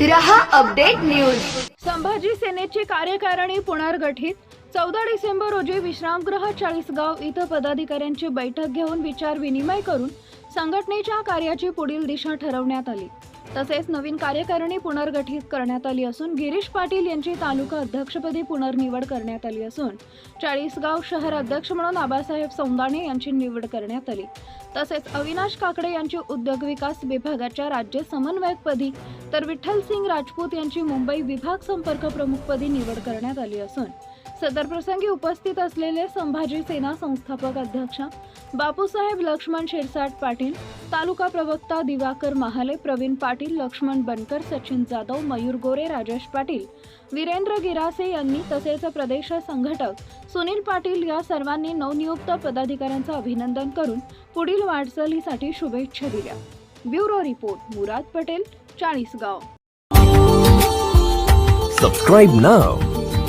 रहा update news. Sambhaji सेनेची कार्यकारिणी पुनर्गठित. चौदा डिसेंबर रोजी विश्रामगृह चाळीसगाव इथं पदाधिकाऱ्यांची बैठक घेऊन विचार विनिमय करून संघटनेच्या कार्याची पुढील दिशा ठरवण्यात आली. तसेच नवीन कार्यकारिणी पुनर्गठित करण्यात आली असून गिरीश पाटील यांची तालुका अध्यक्षपदी पुनर्निवड करण्यात आली असून चाळीसगाव शहर अध्यक्ष म्हणून आबासाहेब सौंदाणे यांची निवड करण्यात आली. तसेच अविनाश काकडे यांची उद्योग विकास विभागाच्या राज्य समन्वयकपदी तर विठ्ठल सिंग राजपूत यांची मुंबई विभाग संपर्क प्रमुखपदी निवड करण्यात आली असून सदर प्रसंगी उपस्थित असलेले संभाजी सेना संस्थापक अध्यक्ष बापूसाहेब लक्ष्मण शिरसाट पाटील तालुका प्रवक्ता दिवाकर महाले प्रवीण पाटील लक्ष्मण बनकर सचिन जाधव मयूर गोरे राजेश पाटील वीरेंद्र गिरासे यांनी तसेच प्रदेश संघटक सुनील पाटील या सर्वांनी नवनियुक्त पदाधिकाऱ्यांचं अभिनंदन करून पुढील वाटचालीसाठी शुभेच्छा दिल्या. Bureau report Murad Patel Chalisgaon. Subscribe now